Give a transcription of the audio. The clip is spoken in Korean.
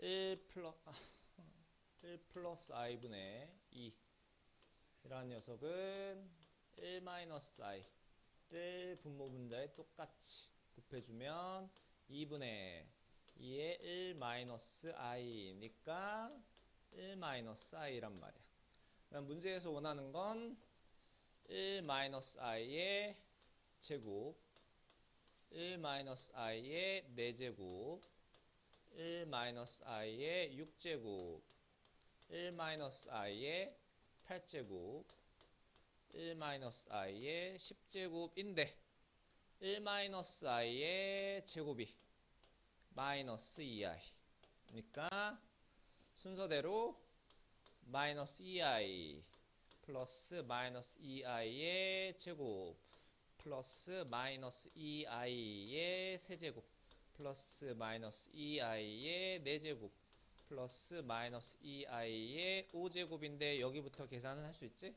플러, 아, 1 플러스 i분의 2 이라는 녀석은 1 마이너스 i를 분모 분자에 똑같이 곱해주면 2분의 2의 1 마이너스 i니까 1 마이너스 i란 말이야. 그럼 문제에서 원하는 건 1 마이너스 i의 제곱 1 마이너스 i의 4제곱 1 마이너스 i의 6제곱 1 마이너스 i의 8제곱 1 마이너스 i의 10제곱인데 1 마이너스 i의 제곱이 마이너스 2i 그러니까 순서대로 마이너스 2i 플러스 마이너스 2i의 제곱 플러스 마이너스 2i의 세제곱 플러스 마이너스 2i의 4제곱 플러스 마이너스 2i의 5제곱인데 여기부터 계산은 할 수 있지?